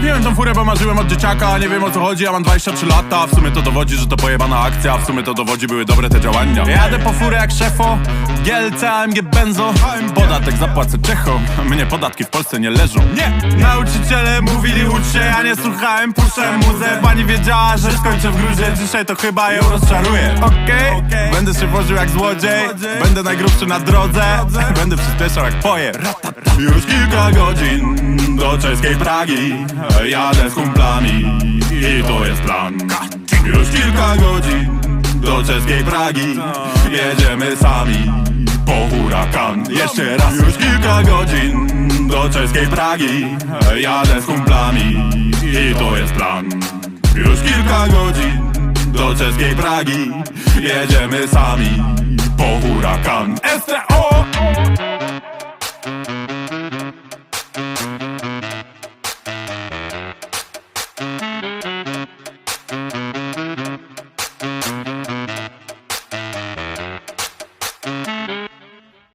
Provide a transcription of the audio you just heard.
Kupiłem tą furę, bo marzyłem od dzieciaka Nie wiem o co chodzi, ja mam 23 lata. W sumie to dowodzi, że to pojebana akcja W sumie to dowodzi, były dobre te działania. Jadę po furę jak szefo GLC, AMG, Benzo. Podatek zapłacę Czechom Mnie podatki w Polsce nie leżą. Nie! Nauczyciele się Ja nie słuchałem, puszczałem muzę Pani wiedziała, że skończę w gruzie. Dzisiaj to chyba ją rozczaruję. Okej? Będę się woził jak złodziej. Będę najgrubszy na drodze. Będę przyspieszał jak pojer Już kilka godzin do czeskiej Pragi. Jadę z kumplami i to jest plan. Już kilka godzin do czeskiej Pragi. Jedziemy sami po hurakan. Jeszcze raz. Już kilka godzin do czeskiej Pragi. Jadę z kumplami i to jest plan. Już kilka godzin do czeskiej Pragi. Jedziemy sami po hurakan. STO! thank